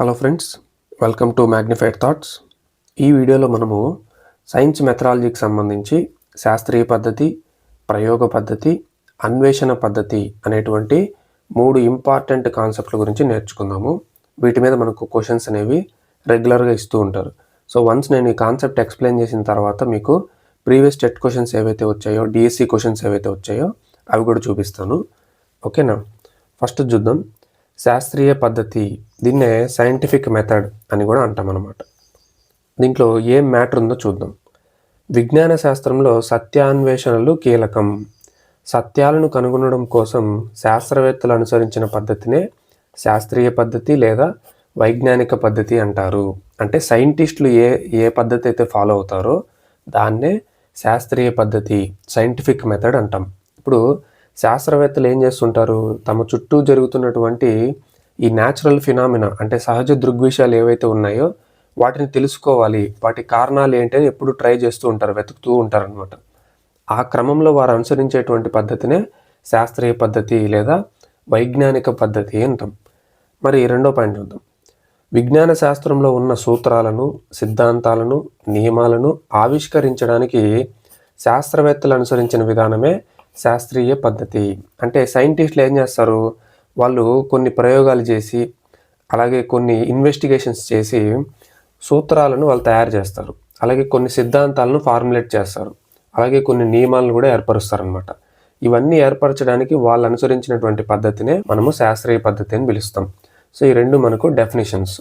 Hello friends welcome to magnified thoughts ఈ వీడియోలో మనము సైన్స్ మెథడాలజీకి సంబంధించి శాస్త్రీయ పద్ధతి ప్రయోగ పద్ధతి అన్వేషణ పద్ధతి అనేటువంటి మూడు ఇంపార్టెంట్ కాన్సెప్ట్ల గురించి నేర్చుకుందాము. వీటి మీద మనకు క్వశ్చన్స్ అనేవి రెగ్యులర్గా ఇస్తూ ఉంటారు. సో వన్స్ నేను ఈ కాన్సెప్ట్ ఎక్స్ప్లెయిన్ చేసిన తర్వాత మీకు ప్రీవియస్ టెట్ క్వశ్చన్స్ ఏవైతే వచ్చాయో డిఎస్సి క్వశ్చన్స్ ఏవైతే వచ్చాయో అవి కూడా చూపిస్తాను. ఓకేనా ఫస్ట్ చూద్దాం. శాస్త్రీయ పద్ధతి దీన్నే సైంటిఫిక్ మెథడ్ అని కూడా అంటాం అనమాట దీంట్లో ఏం మ్యాటర్ ఉందో చూద్దాం. విజ్ఞాన శాస్త్రంలో సత్యాన్వేషణలు కీలకం. సత్యాలను కనుగొనడం కోసం శాస్త్రవేత్తలు అనుసరించిన పద్ధతినే శాస్త్రీయ పద్ధతి లేదా వైజ్ఞానిక పద్ధతి అంటారు. అంటే సైంటిస్టులు ఏ ఏ పద్ధతి అయితే ఫాలో అవుతారో దాన్నే శాస్త్రీయ పద్ధతి సైంటిఫిక్ మెథడ్ అంటాం. ఇప్పుడు శాస్త్రవేత్తలు ఏం చేస్తుంటారు? తమ చుట్టూ జరుగుతున్నటువంటి ఈ న్యాచురల్ ఫినామినా అంటే సహజ దృగ్విషయాలు ఏవైతే ఉన్నాయో వాటిని తెలుసుకోవాలి. వాటి కారణాలు ఏంటి అని ఎప్పుడు ట్రై చేస్తూ ఉంటారు వెతుకుతూ ఉంటారు అనమాట ఆ క్రమంలో వారు అనుసరించేటువంటి పద్ధతినే శాస్త్రీయ పద్ధతి లేదా వైజ్ఞానిక పద్ధతి అంటాం. మరి రెండో పాయింట్ చూద్దాం. విజ్ఞాన శాస్త్రంలో ఉన్న సూత్రాలను సిద్ధాంతాలను నియమాలను ఆవిష్కరించడానికి శాస్త్రవేత్తలు అనుసరించిన విధానమే శాస్త్రీయ పద్ధతి. అంటే సైంటిస్టులు ఏం చేస్తారు? వాళ్ళు కొన్ని ప్రయోగాలు చేసి అలాగే కొన్ని ఇన్వెస్టిగేషన్స్ చేసి సూత్రాలను వాళ్ళు తయారు చేస్తారు. అలాగే కొన్ని సిద్ధాంతాలను ఫార్ములేట్ చేస్తారు. అలాగే కొన్ని నియమాలను కూడా ఏర్పరుస్తారు అనమాట ఇవన్నీ ఏర్పరచడానికి వాళ్ళు అనుసరించినటువంటి పద్ధతినే మనము శాస్త్రీయ పద్ధతి అని పిలుస్తాం. సో ఈ రెండు మనకు డెఫినేషన్స్.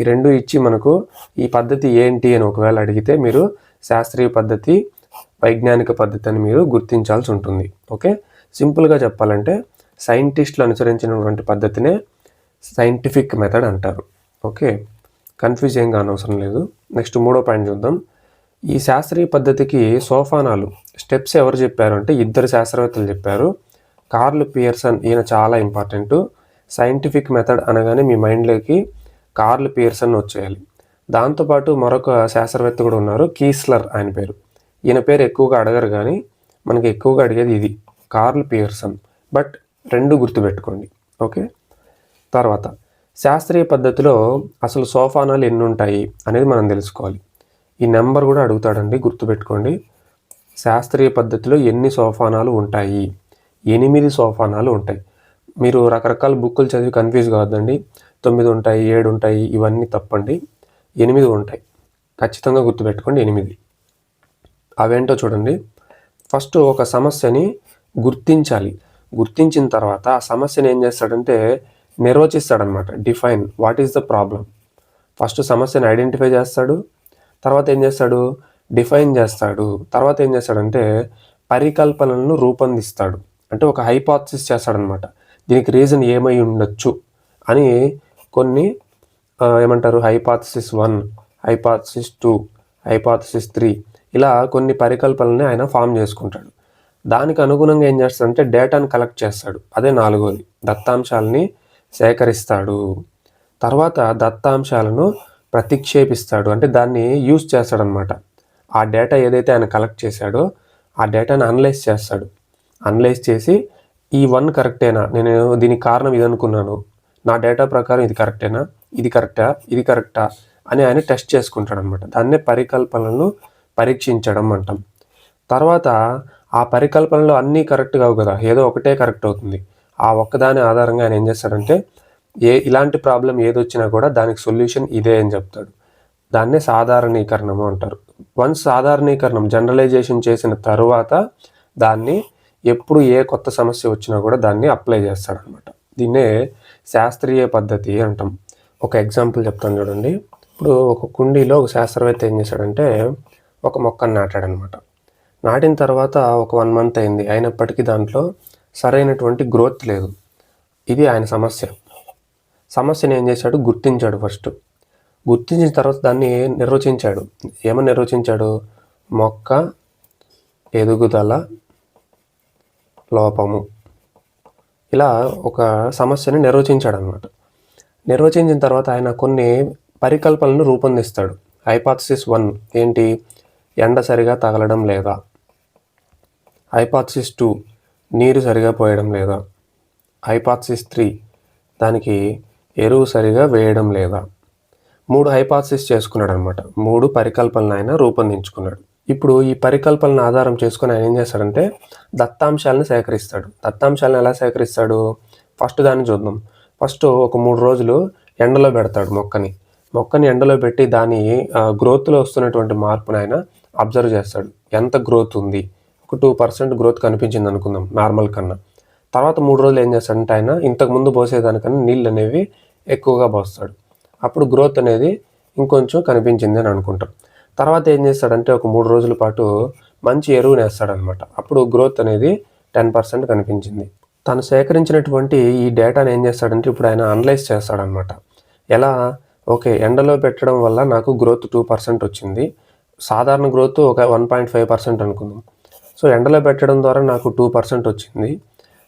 ఈ రెండు ఇచ్చి మనకు ఈ పద్ధతి ఏంటి అని ఒకవేళ అడిగితే మీరు శాస్త్రీయ పద్ధతి వైజ్ఞానిక పద్ధతి అని మీరు గుర్తించాల్సి ఉంటుంది. ఓకే? సింపుల్గా చెప్పాలంటే సైంటిస్టులు అనుసరించినటువంటి పద్ధతినే సైంటిఫిక్ మెథడ్ అంటారు. ఓకే? కన్ఫ్యూజ్ ఏం కానవసరం లేదు. నెక్స్ట్ మూడో పాయింట్ చూద్దాం. ఈ శాస్త్రీయ పద్ధతికి సోఫానాలు స్టెప్స్ ఎవరు చెప్పారు అంటే ఇద్దరు శాస్త్రవేత్తలు చెప్పారు. కార్ల్ పియర్సన్ ఈయన చాలా ఇంపార్టెంట్. సైంటిఫిక్ మెథడ్ అనగానే మీ మైండ్లోకి కార్ల్ పియర్సన్ వచ్చేయాలి. దాంతోపాటు మరొక శాస్త్రవేత్త కూడా ఉన్నారు కీస్లర్ ఆయన పేరు. ఈయన పేరు ఎక్కువగా అడగరు కానీ మనకి ఎక్కువగా అడిగేది ఇది. Curl Pearson. బట్ రెండు గుర్తుపెట్టుకోండి. ఓకే? తర్వాత శాస్త్రీయ పద్ధతిలో అసలు సోఫానాలు ఎన్ని ఉంటాయి అనేది మనం తెలుసుకోవాలి. ఈ నెంబర్ కూడా అడుగుతాడండి గుర్తుపెట్టుకోండి. శాస్త్రీయ పద్ధతిలో ఎన్ని సోఫానాలు ఉంటాయి? ఎనిమిది సోఫానాలు ఉంటాయి. మీరు రకరకాల బుక్కులు చదివి కన్ఫ్యూజ్ కావద్దండి. తొమ్మిది ఉంటాయి ఏడు ఉంటాయి ఇవన్నీ తప్పండి. ఎనిమిది ఉంటాయి. ఖచ్చితంగా గుర్తుపెట్టుకోండి ఎనిమిది. అవేంటో చూడండి. ఫస్ట్ ఒక సమస్యని గుర్తించాలి. గుర్తించిన తర్వాత ఆ సమస్యని ఏం చేస్తాడంటే నిర్వచిస్తాడనమాట. Define what is the problem first సమస్యను ఐడెంటిఫై చేస్తాడు. తర్వాత ఏం చేస్తాడు? డిఫైన్ చేస్తాడు. తర్వాత ఏం చేస్తాడంటే పరికల్పనలను రూపొందిస్తాడు. అంటే ఒక హైపాథసిస్ చేస్తాడనమాట. దీనికి రీజన్ ఏమై ఉండొచ్చు అని కొన్ని ఏమంటారు? Hypothesis one hypothesis two hypothesis three ఇలా కొన్ని పరికల్పనల్ని ఆయన ఫామ్ చేసుకుంటాడు. దానికి అనుగుణంగా ఏం చేస్తాడంటే డేటాను కలెక్ట్ చేస్తాడు. అదే నాలుగోది. దత్తాంశాలని సేకరిస్తాడు. తర్వాత దత్తాంశాలను ప్రతిక్షేపిస్తాడు. అంటే దాన్ని యూజ్ చేస్తాడనమాట ఆ డేటా ఏదైతే ఆయన కలెక్ట్ చేశాడో ఆ డేటాను అనలైజ్ చేస్తాడు. అనలైజ్ చేసి ఈ వన్ కరెక్టేనా? నేను దీనికి కారణం ఇది అనుకున్నాను. నా డేటా ప్రకారం ఇది కరెక్టేనా? ఇది కరెక్టా? ఇది కరెక్టా? అని ఆయన టెస్ట్ చేసుకుంటాడు అనమాట దాన్నే పరికల్పనలను పరీక్షించడం అంటాం. తర్వాత ఆ పరికల్పనలో అన్నీ కరెక్ట్ కావు కదా. ఏదో ఒకటే కరెక్ట్ అవుతుంది. ఆ ఒక్కదాని ఆధారంగా ఆయన ఏం చేస్తాడంటే ఏ ఇలాంటి ప్రాబ్లం ఏదొచ్చినా కూడా దానికి సొల్యూషన్ ఇదే అని చెప్తాడు. దాన్నే సాధారణీకరణము అంటారు. వన్స్ సాధారణీకరణం జనరలైజేషన్ చేసిన తర్వాత దాన్ని ఎప్పుడు ఏ కొత్త సమస్య వచ్చినా కూడా దాన్ని అప్లై చేస్తాడనమాట. దీన్నే శాస్త్రీయ పద్ధతి అంటాం. ఒక ఎగ్జాంపుల్ చెప్తాను చూడండి. ఇప్పుడు ఒక కుండీలో ఒక శాస్త్రవేత్త ఏం చేశాడంటే ఒక మొక్కను నాటాడనమాట. నాటిన తర్వాత ఒక వన్ మంత్ అయింది. అయినప్పటికీ దాంట్లో సరైనటువంటి గ్రోత్ లేదు. ఇది ఆయన సమస్య. సమస్యను ఏం చేశాడు? గుర్తించాడు ఫస్ట్. గుర్తించిన తర్వాత దాన్ని నిర్వచించాడు. ఏమని నిర్వచించాడు? మొక్క ఎదుగుదల లోపము. ఇలా ఒక సమస్యని నిర్వచించాడు అనమాట నిర్వచించిన తర్వాత ఆయన కొన్ని పరికల్పనలను రూపొందిస్తాడు. హైపాథసిస్ వన్ ఏంటి? ఎండ సరిగా తగలడం లేదా? హైపాక్సిస్ టూ నీరు సరిగా పోయడం లేదా? హైపాక్సిస్ త్రీ దానికి ఎరువు సరిగా వేయడం లేదా? మూడు హైపాక్సిస్ చేసుకున్నాడు అనమాట మూడు పరికల్పనలు ఆయన రూపొందించుకున్నాడు. ఇప్పుడు ఈ పరికల్పనను ఆధారం చేసుకుని ఆయన ఏం చేస్తాడంటే దత్తాంశాలను సేకరిస్తాడు. దత్తాంశాలను ఎలా సేకరిస్తాడు? ఫస్ట్ దాన్ని చూద్దాం. ఫస్ట్ ఒక మూడు రోజులు ఎండలో పెడతాడు మొక్కని. మొక్కని ఎండలో పెట్టి దాని గ్రోత్లో వస్తున్నటువంటి మార్పును ఆయన అబ్జర్వ్ చేస్తాడు. ఎంత గ్రోత్ ఉంది? ఒక టూ పర్సెంట్ గ్రోత్ కనిపించింది అనుకుందాం నార్మల్ కన్నా. తర్వాత మూడు రోజులు ఏం చేస్తాడంటే ఆయన ఇంతకుముందు పోసేదానికన్నా నీళ్ళు అనేవి ఎక్కువగా పోస్తాడు. అప్పుడు గ్రోత్ అనేది ఇంకొంచెం కనిపించింది అని అనుకుంటాం. తర్వాత ఏం చేస్తాడంటే ఒక మూడు రోజుల పాటు మంచి ఎరువుని వేస్తాడనమాట అప్పుడు గ్రోత్ అనేది టెన్ పర్సెంట్ కనిపించింది. తను సేకరించినటువంటి ఈ డేటాను ఏం చేస్తాడంటే ఇప్పుడు ఆయన అనలైజ్ చేస్తాడనమాట. ఎలా? ఓకే ఎండలో పెట్టడం వల్ల నాకు గ్రోత్ టూ పర్సెంట్ వచ్చింది. సాధారణ గ్రోత్ ఒక వన్ పాయింట్ ఫైవ్ పర్సెంట్ అనుకుందాం. సో ఎండలో పెట్టడం ద్వారా నాకు టూ పర్సెంట్ వచ్చింది.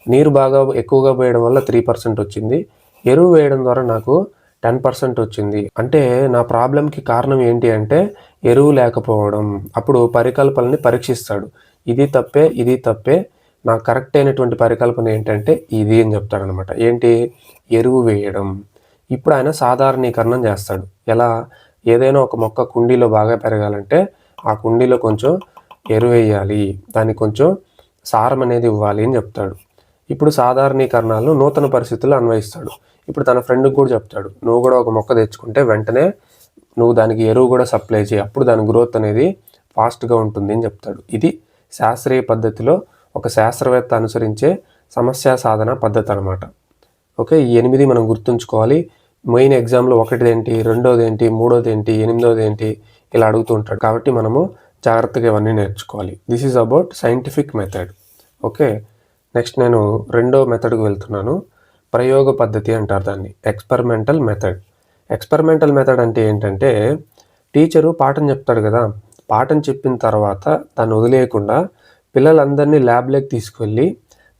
నీరు బాగా ఎక్కువగా పోయడం వల్ల త్రీ పర్సెంట్ వచ్చింది. ఎరువు వేయడం ద్వారా నాకు టెన్ పర్సెంట్ వచ్చింది. అంటే నా ప్రాబ్లంకి కారణం ఏంటి అంటే ఎరువు లేకపోవడం. అప్పుడు పరికల్పనని పరీక్షిస్తాడు. ఇది తప్పే ఇది తప్పే. నాకు కరెక్ట్ అయినటువంటి పరికల్పన ఏంటంటే ఇది అని చెప్తాడనమాట. ఏంటి? ఎరువు వేయడం. ఇప్పుడు ఆయన సాధారణీకరణం చేస్తాడు. ఎలా? ఏదైనా ఒక మొక్క కుండీలో బాగా పెరగాలంటే ఆ కుండీలో కొంచెం ఎరువు వేయాలి దానికి కొంచెం సారం అనేది ఇవ్వాలి అని చెప్తాడు. ఇప్పుడు సాధారణీకరణాలు నూతన పరిస్థితులు అన్వయిస్తాడు. ఇప్పుడు తన ఫ్రెండ్కి కూడా చెప్తాడు. నువ్వు కూడా ఒక మొక్క తెచ్చుకుంటే వెంటనే నువ్వు దానికి ఎరువు కూడా సప్లై చేయి. అప్పుడు దాని గ్రోత్ అనేది ఫాస్ట్గా ఉంటుంది అని చెప్తాడు. ఇది శాస్త్రీయ పద్ధతిలో ఒక శాస్త్రవేత్త అనుసరించే సమస్యా సాధన పద్ధతి అనమాట ఓకే? ఈ ఎనిమిది మనం గుర్తుంచుకోవాలి. మెయిన్ ఎగ్జామ్లో ఒకటిదేంటి రెండోది ఏంటి మూడోది ఏంటి ఎనిమిదోది ఏంటి ఇలా అడుగుతూ ఉంటాడు కాబట్టి మనము జాగ్రత్తగా ఇవన్నీ నేర్చుకోవాలి. This is about scientific method okay next నేను రెండో మెథడ్కి వెళ్తున్నాను. ప్రయోగ పద్ధతి అంటారు దాన్ని. ఎక్స్పెరిమెంటల్ మెథడ్ ఎక్స్పెరిమెంటల్ మెథడ్ అంటే ఏంటంటే టీచరు పాఠం చెప్తాడు కదా. పాఠం చెప్పిన తర్వాత తను వదిలేయకుండా పిల్లలందరినీ ల్యాబ్లోకి తీసుకువెళ్ళి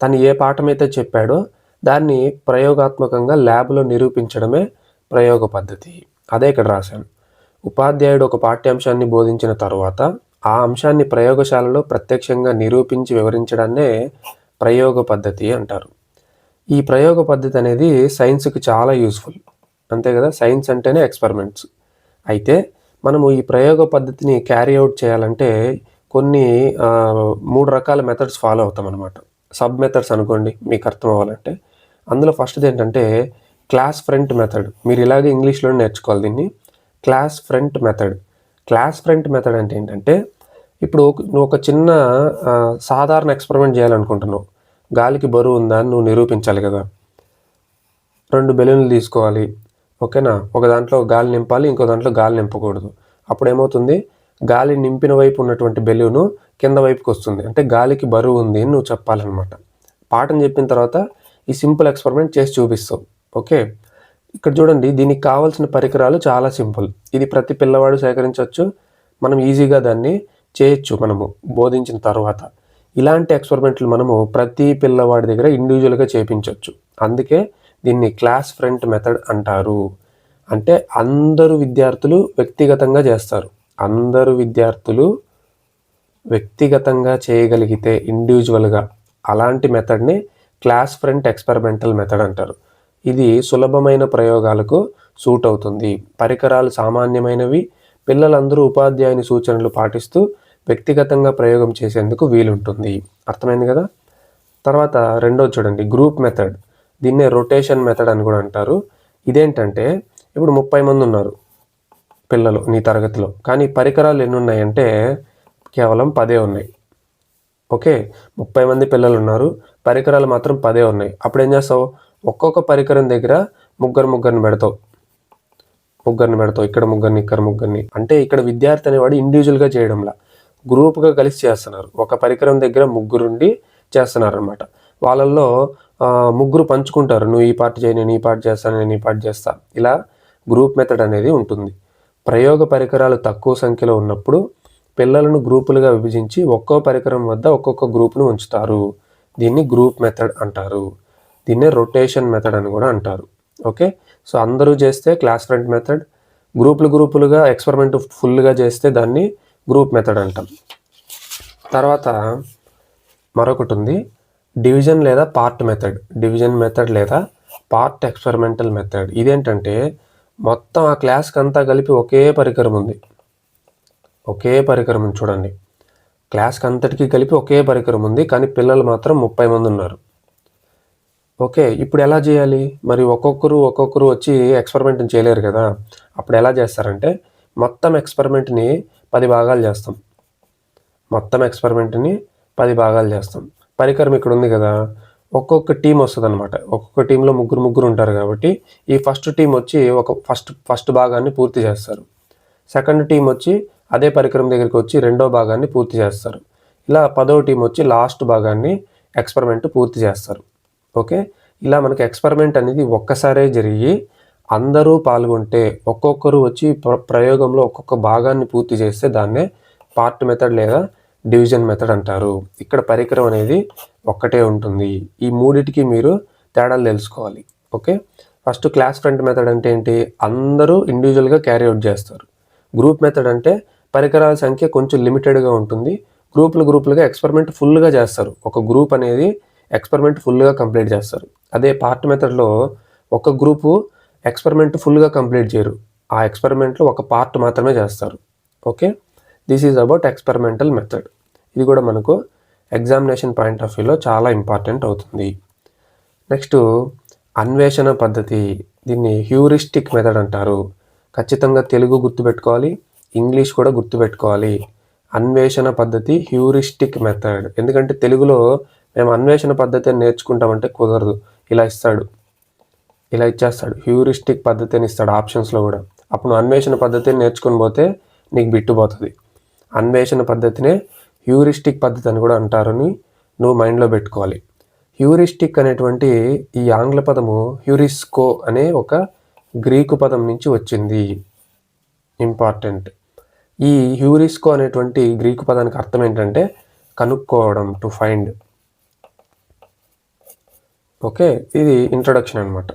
తను ఏ పాఠం అయితే చెప్పాడో దాన్ని ప్రయోగాత్మకంగా ల్యాబ్లో నిరూపించడమే ప్రయోగ పద్ధతి. అదే ఇక్కడ రాశాను. ఉపాధ్యాయుడు ఒక పాఠ్యాంశాన్ని బోధించిన తర్వాత ఆ అంశాన్ని ప్రయోగశాలలో ప్రత్యక్షంగా నిరూపించి వివరించడాన్నే ప్రయోగ పద్ధతి అంటారు. ఈ ప్రయోగ పద్ధతి అనేది సైన్స్కి చాలా యూస్ఫుల్. అంతే కదా? సైన్స్ అంటేనే ఎక్స్పెరిమెంట్స్. అయితే మనము ఈ ప్రయోగ పద్ధతిని క్యారీ అవుట్ చేయాలంటే కొన్ని మూడు రకాల మెథడ్స్ ఫాలో అవుతాం అనమాట సబ్ మెథడ్స్ అనుకోండి మీకు అర్థం అవ్వాలంటే అందులో ఫస్ట్ది ఏంటంటే క్లాస్ ఫ్రంట్ మెథడ్ మీరు ఇలాగే ఇంగ్లీష్లో నేర్చుకోవాలి దీన్ని. Class front method class front method అంటే ఏంటంటే ఇప్పుడు నువ్వు ఒక చిన్న సాధారణ ఎక్స్పెరిమెంట్ చేయాలనుకుంటున్నావు. గాలికి బరువు ఉందా అని నువ్వు నిరూపించాలి కదా. రెండు బెలూన్లు తీసుకోవాలి. ఓకేనా? ఒక దాంట్లో గాలి నింపాలి ఇంకో దాంట్లో గాలి నింపకూడదు. అప్పుడు ఏమవుతుంది? గాలి నింపిన వైపు ఉన్నటువంటి బెలూను కింద వైపుకి వస్తుంది. అంటే గాలికి బరువు ఉంది అని నువ్వు చెప్పాలన్నమాట. పాఠం చెప్పిన తర్వాత ఈ సింపుల్ ఎక్స్పెరిమెంట్ చేసి చూపిస్తాం ఓకే? ఇక్కడ చూడండి దీనికి కావాల్సిన పరికరాలు చాలా సింపుల్. ఇది ప్రతి పిల్లవాడు సేకరించవచ్చు. మనం ఈజీగా దాన్ని చేయొచ్చు మనము బోధించిన తర్వాత. ఇలాంటి ఎక్స్పెరిమెంట్లు మనము ప్రతి పిల్లవాడి దగ్గర ఇండివిజువల్గా చేపించవచ్చు అందుకే దీన్ని క్లాస్ ఫ్రంట్ మెథడ్ అంటారు. అంటే అందరు విద్యార్థులు వ్యక్తిగతంగా చేస్తారు. అందరూ విద్యార్థులు వ్యక్తిగతంగా చేయగలిగితే ఇండివిజువల్గా అలాంటి మెథడ్ని క్లాస్ ఫ్రంట్ ఎక్స్పెరిమెంటల్ మెథడ్ అంటారు. ఇది సులభమైన ప్రయోగాలకు సూట్ అవుతుంది. పరికరాలు సామాన్యమైనవి. పిల్లలందరూ ఉపాధ్యాయుని సూచనలు పాటిస్తూ వ్యక్తిగతంగా ప్రయోగం చేసేందుకు వీలుంటుంది. అర్థమైంది కదా? తర్వాత రెండో చూడండి. Group method. దీన్నే రొటేషన్ మెథడ్ అని కూడా అంటారు. ఇదేంటంటే ఇప్పుడు ముప్పై మంది ఉన్నారు పిల్లలు నీ తరగతిలో. కానీ పరికరాలు ఎన్ని ఉన్నాయంటే కేవలం పదే ఉన్నాయి. ఓకే? ముప్పై మంది పిల్లలు ఉన్నారు. పరికరాలు మాత్రం పదే ఉన్నాయి. అప్పుడు ఏం చేస్తావు? ఒక్కొక్క పరికరం దగ్గర ముగ్గురు ముగ్గురిని పెడతావు. ముగ్గురిని పెడతావు. ఇక్కడ ముగ్గురిని ఇక్కడ ముగ్గురిని. అంటే ఇక్కడ విద్యార్థి అనేవాడు ఇండివిజువల్గా చేయడంలా. గ్రూప్గా కలిసి చేస్తున్నారు. ఒక పరికరం దగ్గర ముగ్గురుండి చేస్తున్నారు అనమాట వాళ్ళల్లో ముగ్గురు పంచుకుంటారు. నువ్వు ఈ పార్ట్ చేయి నేను ఈ పార్ట్ చేస్తాను నేను ఈ పార్ట్ చేస్తా. ఇలా గ్రూప్ మెథడ్ అనేది ఉంటుంది. ప్రయోగ పరికరాలు తక్కువ సంఖ్యలో ఉన్నప్పుడు పిల్లలను గ్రూపులుగా విభజించి ఒక్కో పరికరం వద్ద ఒక్కొక్క గ్రూప్ను ఉంచుతారు. దీన్ని గ్రూప్ మెథడ్ అంటారు. దీన్నే రొటేషన్ మెథడ్ అని కూడా అంటారు. ఓకే? సో అందరూ చేస్తే క్లాస్ ఫ్రంట్ మెథడ్ గ్రూపులు గ్రూపులుగా ఎక్స్పెరిమెంట్ ఫుల్గా చేస్తే దాన్ని గ్రూప్ మెథడ్ అంటాం. తర్వాత మరొకటి ఉంది. డివిజన్ లేదా పార్ట్ మెథడ్. డివిజన్ మెథడ్ లేదా పార్ట్ ఎక్స్పెరిమెంటల్ మెథడ్. ఇదేంటంటే మొత్తం ఆ క్లాస్కి అంతా కలిపి ఒకే పరికరం ఉంది. ఒకే పరికరం చూడండి. క్లాస్కి అంతటికి కలిపి ఒకే పరికరం ఉంది కానీ పిల్లలు మాత్రం ముప్పై మంది ఉన్నారు. ఓకే ఇప్పుడు ఎలా చేయాలి? మరి ఒక్కొక్కరు ఒక్కొక్కరు వచ్చి ఎక్స్పెరిమెంట్ చేయలేరు కదా. అప్పుడు ఎలా చేస్తారంటే మొత్తం ఎక్స్పెరిమెంట్ని పది భాగాలు చేస్తాం. మొత్తం ఎక్స్పెరిమెంట్ని పది భాగాలు చేస్తాం. పరికరం ఇక్కడ ఉంది కదా. ఒక్కొక్క టీం వస్తుంది అనమాట ఒక్కొక్క టీంలో ముగ్గురు ముగ్గురు ఉంటారు కాబట్టి ఈ ఫస్ట్ టీం వచ్చి ఒక ఫస్ట్ ఫస్ట్ భాగాన్ని పూర్తి చేస్తారు. సెకండ్ టీం వచ్చి అదే పరికరం దగ్గరికి వచ్చి రెండో భాగాన్ని పూర్తి చేస్తారు. ఇలా పదో టీం వచ్చి లాస్ట్ భాగాన్ని ఎక్స్పెరిమెంట్ పూర్తి చేస్తారు. ఓకే? ఇలా మనకి ఎక్స్పెరిమెంట్ అనేది ఒక్కసారే జరిగి అందరూ పాల్గొంటే ఒక్కొక్కరు వచ్చి ప్రయోగంలో ఒక్కొక్క భాగాన్ని పూర్తి చేస్తే దాన్నే పార్ట్ మెథడ్ లేదా డివిజన్ మెథడ్ అంటారు. ఇక్కడ పరికరం అనేది ఒక్కటే ఉంటుంది. ఈ మూడిటికి మీరు తేడాలు తెలుసుకోవాలి. Okay? First class front method అంటే ఏంటి? అందరూ ఇండివిజువల్గా క్యారీ అవుట్ చేస్తారు. గ్రూప్ మెథడ్ అంటే పరికరాల సంఖ్య కొంచెం లిమిటెడ్గా ఉంటుంది. గ్రూపులు గ్రూపులుగా ఎక్స్పెరిమెంట్ ఫుల్గా చేస్తారు. ఒక గ్రూప్ అనేది ఎక్స్పెరిమెంట్ ఫుల్గా కంప్లీట్ చేస్తారు. అదే పార్ట్ మెథడ్లో ఒక గ్రూపు ఎక్స్పెరిమెంట్ ఫుల్గా కంప్లీట్ చేయరు. ఆ ఎక్స్పెరిమెంట్లో ఒక పార్ట్ మాత్రమే చేస్తారు. Okay? This is about experimental method. ఇది కూడా మనకు ఎగ్జామినేషన్ పాయింట్ ఆఫ్ వ్యూలో చాలా ఇంపార్టెంట్ అవుతుంది. నెక్స్ట్ అన్వేషణ పద్ధతి. దీన్ని హ్యూరిస్టిక్ మెథడ్ అంటారు. ఖచ్చితంగా తెలుగు గుర్తుపెట్టుకోవాలి. ఇంగ్లీష్ కూడా గుర్తుపెట్టుకోవాలి. అన్వేషణ పద్ధతి హ్యూరిస్టిక్ మెథడ్. ఎందుకంటే తెలుగులో మేము అన్వేషణ పద్ధతి అని నేర్చుకుంటామంటే కుదరదు. ఇలా ఇస్తాడు. ఇలా ఇచ్చేస్తాడు. హ్యూరిస్టిక్ పద్ధతి అని ఇస్తాడు ఆప్షన్స్లో కూడా. అప్పుడు అన్వేషణ పద్ధతిని నేర్చుకొని పోతే నీకు బిట్టుపోతుంది. అన్వేషణ పద్ధతినే హ్యూరిస్టిక్ పద్ధతి అని కూడా అంటారని నువ్వు మైండ్లో పెట్టుకోవాలి. హ్యూరిస్టిక్ అనేటువంటి ఈ ఆంగ్ల పదము హ్యూరిస్కో అనే ఒక గ్రీకు పదం నుంచి వచ్చింది. ఇంపార్టెంట్. ఈ హ్యూరిస్కో అనేటువంటి గ్రీకు పదానికి అర్థం ఏంటంటే కనుక్కోవడం టు ఫైండ్ ఓకే ఇది ఇంట్రడక్షన్ అనమాట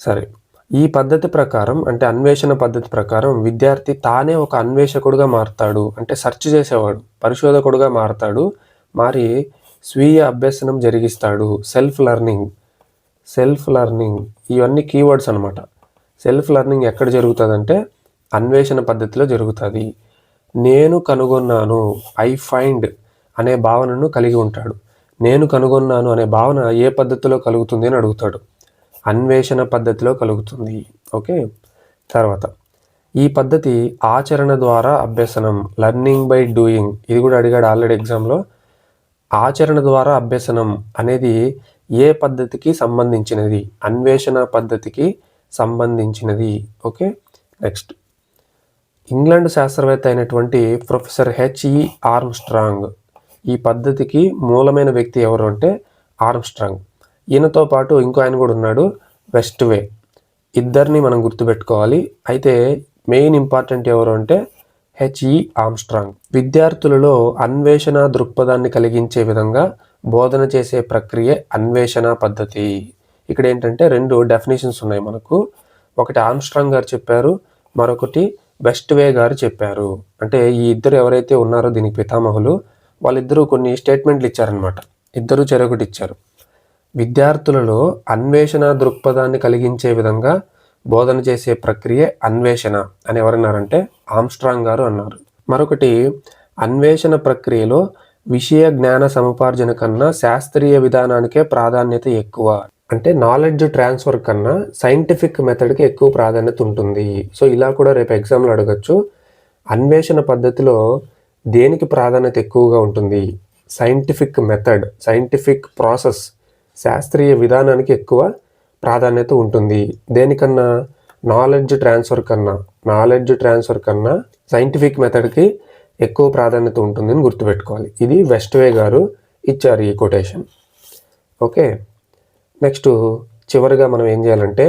సరే ఈ పద్ధతి ప్రకారం అంటే అన్వేషణ పద్ధతి ప్రకారం విద్యార్థి తానే ఒక అన్వేషకుడుగా మారుతాడు. అంటే సెర్చ్ చేసేవాడు పరిశోధకుడుగా మారుతాడు మారి స్వీయ అభ్యసనం జరిగిస్తాడు. సెల్ఫ్ లెర్నింగ్ సెల్ఫ్ లెర్నింగ్ ఇవన్నీ కీవర్డ్స్ అనమాట సెల్ఫ్ లెర్నింగ్ ఎక్కడ జరుగుతుందంటే అన్వేషణ పద్ధతిలో జరుగుతుంది. నేను కనుగొన్నాను ఐ ఫైండ్ అనే భావనను కలిగి ఉంటాడు. నేను కనుగొన్నాను అనే భావన ఏ పద్ధతిలో కలుగుతుంది అని అడుగుతాడు. అన్వేషణ పద్ధతిలో కలుగుతుంది. ఓకే? తర్వాత ఈ పద్ధతి ఆచరణ ద్వారా అభ్యసనం లర్నింగ్ బై డూయింగ్ ఇది కూడా అడిగాడు ఆల్రెడీ ఎగ్జామ్లో ఆచరణ ద్వారా అభ్యసనం అనేది ఏ పద్ధతికి సంబంధించినది? అన్వేషణ పద్ధతికి సంబంధించినది. ఓకే? నెక్స్ట్ ఇంగ్లాండ్ శాస్త్రవేత్త అయినటువంటి ప్రొఫెసర్ హెచ్ఈ ఆర్మ్స్ట్రాంగ్. ఈ పద్ధతికి మూలమైన వ్యక్తి ఎవరు అంటే ఆర్మ్స్ట్రాంగ్. ఈయనతో పాటు ఇంకో ఆయన కూడా ఉన్నాడు వెస్ట్ వే ఇద్దరిని మనం గుర్తుపెట్టుకోవాలి. అయితే మెయిన్ ఇంపార్టెంట్ ఎవరు అంటే హెచ్ఈ ఆమ్స్ట్రాంగ్ విద్యార్థులలో అన్వేషణ దృక్పథాన్ని కలిగించే విధంగా బోధన చేసే ప్రక్రియ అన్వేషణ పద్ధతి. ఇక్కడ ఏంటంటే రెండు డెఫినేషన్స్ ఉన్నాయి మనకు. ఒకటి ఆమ్స్ట్రాంగ్ గారు చెప్పారు మరొకటి బెస్ట్ వే గారు చెప్పారు. అంటే ఈ ఇద్దరు ఎవరైతే ఉన్నారో దీనికి పితామహులు వాళ్ళిద్దరూ కొన్ని స్టేట్మెంట్లు ఇచ్చారనమాట ఇద్దరు చెరొకటి ఇచ్చారు. విద్యార్థులలో అన్వేషణ దృక్పథాన్ని కలిగించే విధంగా బోధన చేసే ప్రక్రియ అన్వేషణ అని ఎవరన్నారంటే ఆమ్స్ట్రాంగ్ గారు అన్నారు. మరొకటి అన్వేషణ ప్రక్రియలో విషయ జ్ఞాన సముపార్జన కన్నా శాస్త్రీయ విధానానికే ప్రాధాన్యత ఎక్కువ. అంటే నాలెడ్జ్ ట్రాన్స్ఫర్ కన్నా సైంటిఫిక్ మెథడ్కి ఎక్కువ ప్రాధాన్యత ఉంటుంది. సో ఇలా కూడా రేపు ఎగ్జామ్లో అడగచ్చు. అన్వేషణ పద్ధతిలో దేనికి ప్రాధాన్యత ఎక్కువగా ఉంటుంది? సైంటిఫిక్ మెథడ్ సైంటిఫిక్ ప్రాసెస్ శాస్త్రీయ విధానానికి ఎక్కువ ప్రాధాన్యత ఉంటుంది. దేనికన్నా? నాలెడ్జ్ ట్రాన్స్ఫర్ కన్నా నాలెడ్జ్ ట్రాన్స్ఫర్ కన్నా సైంటిఫిక్ మెథడ్కి ఎక్కువ ప్రాధాన్యత ఉంటుందని గుర్తుపెట్టుకోవాలి. ఇది వెస్ట్వే గారు ఇచ్చారు ఈ కొటేషన్ ఓకే నెక్స్ట్ చివరిగా మనం ఏం చేయాలంటే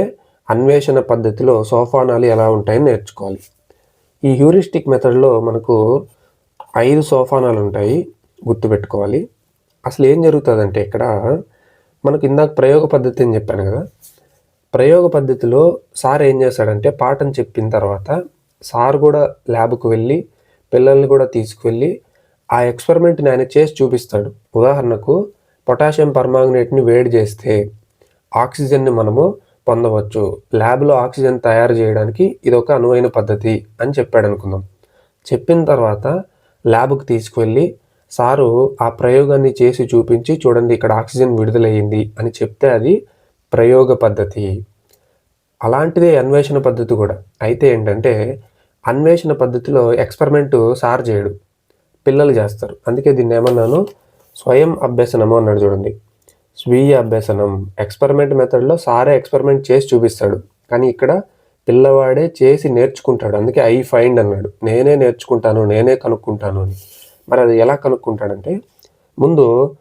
అన్వేషణ పద్ధతిలో సోఫానాలు ఎలా ఉంటాయని నేర్చుకోవాలి. ఈ హ్యూరిస్టిక్ మెథడ్లో మనకు ఐదు సోఫానాలు ఉంటాయి గుర్తుపెట్టుకోవాలి. అసలు ఏం జరుగుతుందంటే ఇక్కడ మనకు ఇందాక ప్రయోగ పద్ధతి అని చెప్పాను కదా. ప్రయోగ పద్ధతిలో సార్ ఏం చేస్తాడంటే పాఠం చెప్పిన తర్వాత సార్ కూడా ల్యాబ్కు వెళ్ళి పిల్లల్ని కూడా తీసుకువెళ్ళి ఆ ఎక్స్పెరిమెంట్ని ఆయన చేసి చూపిస్తాడు. ఉదాహరణకు పొటాషియం పర్మాంగనేట్ని వేడి చేస్తే ఆక్సిజన్ని మనము పొందవచ్చు. ల్యాబ్లో ఆక్సిజన్ తయారు చేయడానికి ఇది ఒక అనువైన పద్ధతి అని చెప్పాడు అనుకుందాం చెప్పిన తర్వాత ల్యాబ్కి తీసుకువెళ్ళి సారు ఆ ప్రయోగాన్ని చేసి చూపించి చూడండి ఇక్కడ ఆక్సిజన్ విడుదలయ్యింది అని చెప్తే అది ప్రయోగ పద్ధతి. అలాంటిదే అన్వేషణ పద్ధతి కూడా. అయితే ఏంటంటే అన్వేషణ పద్ధతిలో ఎక్స్పెరిమెంటు సార్ చేయడు. పిల్లలు చేస్తారు. అందుకే దీన్ని ఏమన్నాను స్వయం అభ్యసనము అన్నాడు చూడండి. స్వీయ అభ్యసనం ఎక్స్పెరిమెంట్ మెథడ్లో సారే ఎక్స్పెరిమెంట్ చేసి చూపిస్తాడు. కానీ ఇక్కడ పిల్లవాడే చేసి నేర్చుకుంటాడు. అందుకే ఐ ఫైండ్ అన్నాడు. నేనే నేర్చుకుంటాను నేనే కనుక్కుంటాను అని. మరి అది ఎలా కనుక్కుంటాడంటే ముందు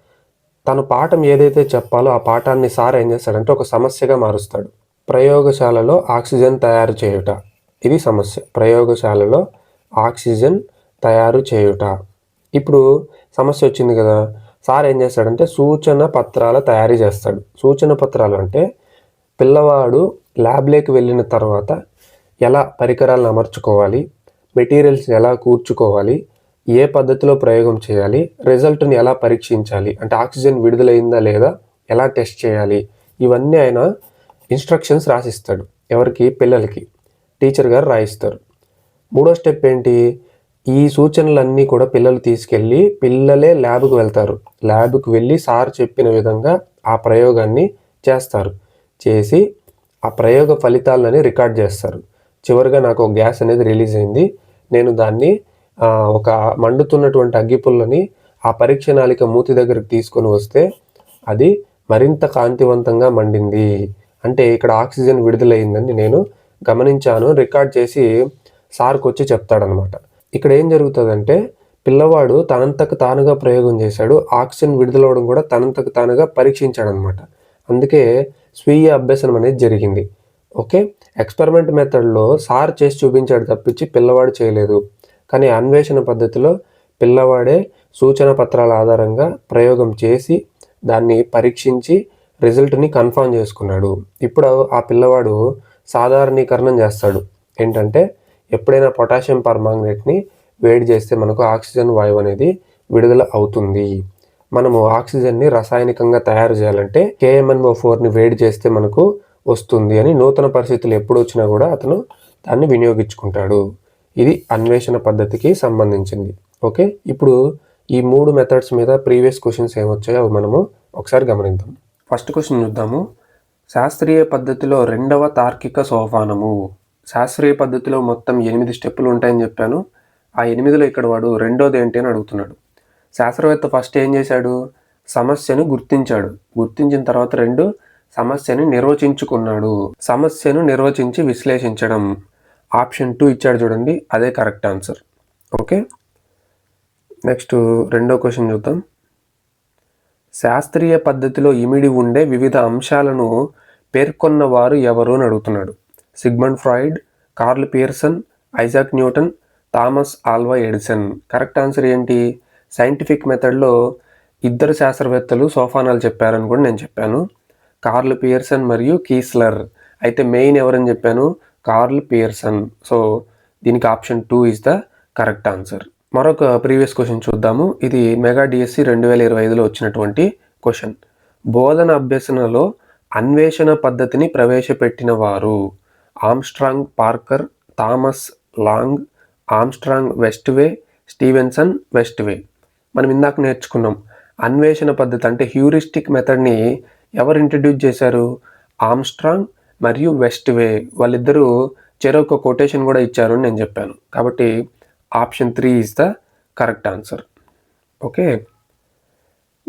తను పాఠం ఏదైతే చెప్పాలో ఆ పాఠాన్ని సార్ ఏం చేస్తాడంటే ఒక సమస్యగా మారుస్తాడు. ప్రయోగశాలలో ఆక్సిజన్ తయారు చేయుట. ఇది సమస్య. ప్రయోగశాలలో ఆక్సిజన్ తయారు చేయుట. ఇప్పుడు సమస్య వచ్చింది కదా. సార్ ఏం చేస్తాడంటే సూచన పత్రాల తయారీ చేస్తాడు. సూచన పత్రాలు అంటే పిల్లవాడు ల్యాబ్లోకి వెళ్ళిన తర్వాత ఎలా పరికరాలను అమర్చుకోవాలి మెటీరియల్స్ ఎలా కూర్చుకోవాలి ఏ పద్ధతిలో ప్రయోగం చేయాలి రిజల్ట్ని ఎలా పరీక్షించాలి అంటే ఆక్సిజన్ విడుదలైందా లేదా ఎలా టెస్ట్ చేయాలి ఇవన్నీ ఆయన ఇన్స్ట్రక్షన్స్ రాసిస్తాడు ఎవరికి? పిల్లలకి. టీచర్ గారు రాయిస్తారు. మూడో స్టెప్ ఏంటి? ఈ సూచనలన్నీ కూడా పిల్లలు తీసుకెళ్ళి పిల్లలే ల్యాబ్కు వెళ్తారు. ల్యాబ్కు వెళ్ళి సార్ చెప్పిన విధంగా ఆ ప్రయోగాన్ని చేస్తారు. చేసి ఆ ప్రయోగ ఫలితాలని రికార్డ్ చేస్తారు. చివరిగా నాకు ఒక గ్యాస్ అనేది రిలీజ్ అయింది. నేను దాన్ని ఒక మండుతున్నటువంటి అగ్గిపుల్లని ఆ పరీక్ష నాలిక మూతి దగ్గరికి తీసుకొని వస్తే అది మరింత కాంతివంతంగా మండింది అంటే ఇక్కడ ఆక్సిజన్ విడుదలైందని నేను గమనించాను. రికార్డ్ చేసి సార్కి వచ్చి చెప్తాడనమాట ఇక్కడ ఏం జరుగుతుందంటే పిల్లవాడు తనంతకు తానుగా ప్రయోగం చేశాడు ఆక్సిజన్ విడుదలవడం కూడా తనంతకు తానుగా పరీక్షించాడనమాట. అందుకే స్వీయ అభ్యసనం అనేది జరిగింది. ఓకే? ఎక్స్పెరిమెంట్ మెథడ్లో సార్ చేసి చూపించాడు తప్పించి పిల్లవాడు చేయలేదు. కానీ అన్వేషణ పద్ధతిలో పిల్లవాడే సూచన పత్రాల ఆధారంగా ప్రయోగం చేసి దాన్ని పరీక్షించి రిజల్ట్ని కన్ఫర్మ్ చేసుకున్నాడు. ఇప్పుడు ఆ పిల్లవాడు సాధారణీకరణం చేస్తాడు. ఏంటంటే ఎప్పుడైనా పొటాషియం పర్మాంగనేట్ని వేడి చేస్తే మనకు ఆక్సిజన్ వాయువు అనేది విడుదల అవుతుంది. మనము ఆక్సిజన్ని రసాయనికంగా తయారు చేయాలంటే కేఎంఎన్ఓ ఫోర్ని వేడి చేస్తే మనకు వస్తుంది అని నూతన పరిస్థితులు ఎప్పుడు వచ్చినా కూడా అతను దాన్ని వినియోగించుకుంటాడు. ఇది అన్వేషణ పద్ధతికి సంబంధించింది. ఓకే? ఇప్పుడు ఈ మూడు మెథడ్స్ మీద ప్రీవియస్ క్వశ్చన్స్ ఏమొచ్చాయో అవి మనము ఒకసారి గమనిద్దాం. ఫస్ట్ క్వశ్చన్ చూద్దాము. శాస్త్రీయ పద్ధతిలో రెండవ తార్కిక సోపానము. శాస్త్రీయ పద్ధతిలో మొత్తం ఎనిమిది స్టెప్పులు ఉంటాయని చెప్పాను. ఆ ఎనిమిదిలో ఇక్కడ వాడు రెండోది ఏంటి అని అడుగుతున్నాడు. శాస్త్రవేత్త ఫస్ట్ ఏం చేశాడు? సమస్యను గుర్తించాడు. గుర్తించిన తర్వాత రెండు సమస్యని నిర్వచించుకున్నాడు. సమస్యను నిర్వచించి విశ్లేషించడం. ఆప్షన్ టూ ఇచ్చాడు చూడండి అదే కరెక్ట్ ఆన్సర్. ఓకే? నెక్స్ట్ రెండో క్వశ్చన్ చూద్దాం. శాస్త్రీయ పద్ధతిలో ఇమిడి ఉండే వివిధ అంశాలను పేర్కొన్నవారు ఎవరు అని అడుగుతున్నాడు. Sigmund Freud Karl Pearson Isaac Newton Thomas Alva Edison. Correct answer ఏంటి? సైంటిఫిక్ మెథడ్లో ఇద్దరు శాస్త్రవేత్తలు సోఫానాలు చెప్పారని కూడా నేను చెప్పాను. కార్ల్ పియర్సన్ మరియు కీస్లర్. అయితే మెయిన్ ఎవరని చెప్పాను? Karl Pearson. సో దీనికి option two is the correct answer మరొక ప్రీవియస్ క్వశ్చన్ చూద్దాము. ఇది మెగా డిఎస్సి రెండు వేల ఇరవై ఐదులో వచ్చినటువంటి క్వశ్చన్. బోధన అభ్యసనలో అన్వేషణ పద్ధతిని ప్రవేశపెట్టిన వారు Armstrong Parker Thomas Long Armstrong Westway Stevenson Westway. మనం ఇందాక నేర్చుకున్నాం. అన్వేషణ పద్ధతి అంటే హ్యూరిస్టిక్ మెథడ్ని ఎవరు ఇంట్రడ్యూస్ చేశారు? ఆమ్స్ట్రాంగ్ మరియు వెస్ట్ వే వాళ్ళిద్దరూ చెరొక కొటేషన్ కూడా ఇచ్చారు అని నేను చెప్పాను. కాబట్టి option three is the correct answer. Okay?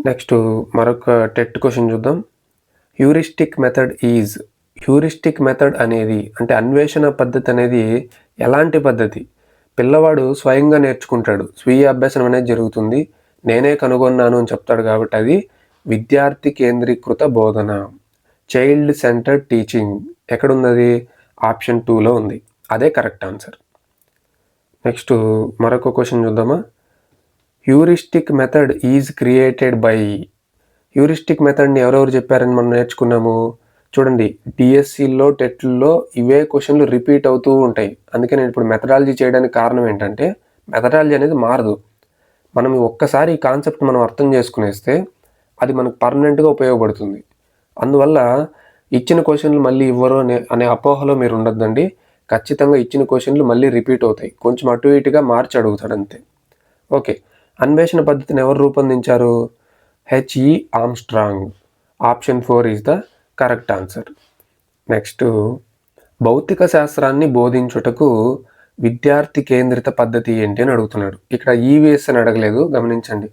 Next మరొక టెట్ క్వశ్చన్ చూద్దాం. Heuristic method is heuristic method అనేది అంటే అన్వేషణ పద్ధతి అనేది ఎలాంటి పద్ధతి? పిల్లవాడు స్వయంగా నేర్చుకుంటాడు. స్వీయ అభ్యాసం అనేది జరుగుతుంది. నేనే కనుగొన్నాను అని చెప్తాడు కాబట్టి అది విద్యార్థి కేంద్రీకృత బోధన. చైల్డ్ సెంటర్డ్ టీచింగ్ ఎక్కడున్నది? ఆప్షన్ టూలో ఉంది. అదే కరెక్ట్ ఆన్సర్. నెక్స్ట్ మరొక క్వశ్చన్ చూద్దామా? Heuristic method is created by. Heuristic మెథడ్ని ఎవరెవరు చెప్పారని మనం నేర్చుకున్నాము? చూడండి డిఎస్సిలో టెట్లో ఇవే క్వశ్చన్లు రిపీట్ అవుతూ ఉంటాయి. అందుకే నేను ఇప్పుడు మెథడాలజీ చేయడానికి కారణం ఏంటంటే మెథడాలజీ అనేది మారదు. మనం ఒక్కసారి ఈ కాన్సెప్ట్ మనం అర్థం చేసుకునేస్తే అది మనకు పర్మనెంట్గా ఉపయోగపడుతుంది. అందువల్ల ఇచ్చిన క్వశ్చన్లు మళ్ళీ ఇవ్వరు అనే అనే అపోహలో మీరు ఉండొద్దండి. ఖచ్చితంగా ఇచ్చిన క్వశ్చన్లు మళ్ళీ రిపీట్ అవుతాయి. కొంచెం అటు ఇటుగా మార్చి అడుగుతాడు అంతే. ఓకే. అన్వేషణ పద్ధతిని ఎవరు రూపొందించారు? H E Armstrong option four is the correct answer. Next భౌతిక శాస్త్రాన్ని బోధించుటకు విద్యార్థి కేంద్రిత పద్ధతి ఏంటి అని అడుగుతున్నాడు. ఇక్కడ ఈవీఎస్ అని అడగలేదు గమనించండి.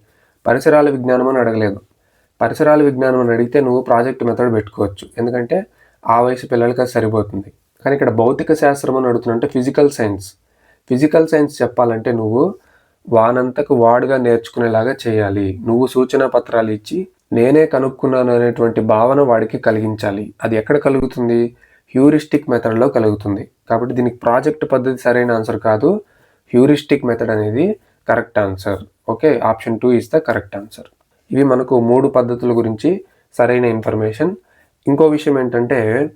పరిసరాల విజ్ఞానం అని అడగలేదు. పరిసరాల విజ్ఞానం అని అడిగితే నువ్వు ప్రాజెక్ట్ మెథడ్ పెట్టుకోవచ్చు. ఎందుకంటే ఆ వయసు పిల్లలకి అది సరిపోతుంది. కానీ ఇక్కడ భౌతిక శాస్త్రం అని అడుగుతున్నంటే ఫిజికల్ సైన్స్ ఫిజికల్ సైన్స్ చెప్పాలంటే నువ్వు వానంతకు వాడుగా నేర్చుకునేలాగా చేయాలి. నువ్వు సూచన పత్రాలు ఇచ్చి నేనే కనుక్కున్నాను అనేటువంటి భావన వాడికి కలిగించాలి. అది ఎక్కడ కలుగుతుంది? హ్యూరిస్టిక్ మెథడ్లో కలుగుతుంది. కాబట్టి దీనికి ప్రాజెక్ట్ పద్ధతి సరైన ఆన్సర్ కాదు. హ్యూరిస్టిక్ మెథడ్ అనేది correct answer. Okay? Option two is the correct answer. ఇవి మనకు మూడు పద్ధతుల గురించి సరైన ఇన్ఫర్మేషన్. ఇంకో విషయం ఏంటంటే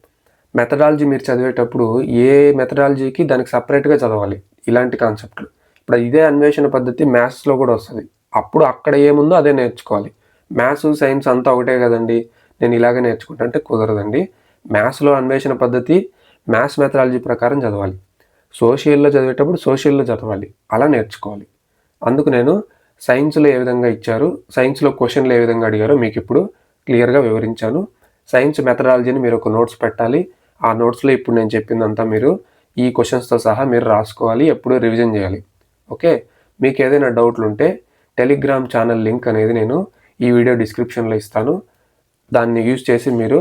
మెథడాలజీ మీరు చదివేటప్పుడు ఏ మెథడాలజీకి దానికి సపరేట్గా చదవాలి? ఇలాంటి కాన్సెప్ట్లు. ఇప్పుడు ఇదే అన్వేషణ పద్ధతి మ్యాథ్స్లో కూడా వస్తుంది. అప్పుడు అక్కడ ఏముందో అదే నేర్చుకోవాలి. మ్యాథ్స్ సైన్స్ అంతా ఒకటే కదండి. నేను ఇలాగే నేర్చుకుంటా అంటే కుదరదండి. మ్యాథ్స్లో అన్వేషణ పద్ధతి మ్యాథ్స్ మెథడాలజీ ప్రకారం చదవాలి. సోషియల్లో చదివేటప్పుడు సోషియల్లో చదవాలి. అలా నేర్చుకోవాలి. అందుకు నేను సైన్స్లో ఏ విధంగా ఇచ్చారు సైన్స్లో క్వశ్చన్లు ఏ విధంగా అడిగారో మీకు ఇప్పుడు క్లియర్గా వివరించాను. సైన్స్ మెథడాలజీని మీరు ఒక నోట్స్ పెట్టాలి. ఆ నోట్స్లో ఇప్పుడు నేను చెప్పిందంతా మీరు ఈ క్వశ్చన్స్తో సహా మీరు రాసుకోవాలి ఎప్పుడు రివిజన్ చేయాలి. ఓకే మీకు ఏదైనా డౌట్లు ఉంటే టెలిగ్రామ్ ఛానల్ లింక్ అనేది నేను ఈ వీడియో డిస్క్రిప్షన్లో ఇస్తాను. దాన్ని యూజ్ చేసి మీరు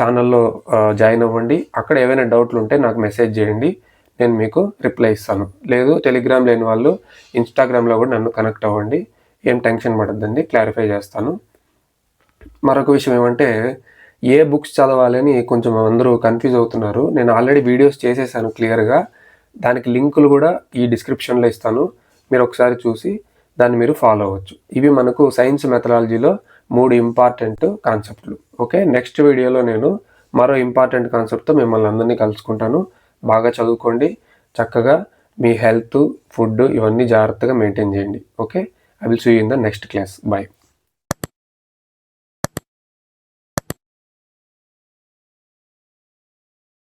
ఛానల్లో జాయిన్ అవ్వండి. అక్కడ ఏవైనా డౌట్లు ఉంటే నాకు మెసేజ్ చేయండి. నేను మీకు రిప్లై ఇస్తాను. లేదు టెలిగ్రామ్ లేని వాళ్ళు ఇన్స్టాగ్రామ్లో కూడా నన్ను కనెక్ట్ అవ్వండి. ఏం టెన్షన్ పడద్దండి క్లారిఫై చేస్తాను. మరొక విషయం ఏమంటే ఏ బుక్స్ చదవాలని కొంచెం అందరూ కన్ఫ్యూజ్ అవుతున్నారు. నేను ఆల్రెడీ వీడియోస్ చేసేసాను క్లియర్గా. దానికి లింకులు కూడా ఈ డిస్క్రిప్షన్లో ఇస్తాను. మీరు ఒకసారి చూసి దాన్ని మీరు ఫాలో అవ్వచ్చు. ఇవి మనకు సైన్స్ మెథడాలజీలో మూడు ఇంపార్టెంట్ కాన్సెప్ట్లు ఓకే నెక్స్ట్ వీడియోలో నేను మరో ఇంపార్టెంట్ కాన్సెప్ట్తో మిమ్మల్ని అందరినీ కలుసుకుంటాను. బాగా చదువుకోండి. చక్కగా మీ హెల్త్ ఫుడ్ ఇవన్నీ జాగ్రత్తగా మెయింటైన్ చేయండి. Okay I will see in the next class bye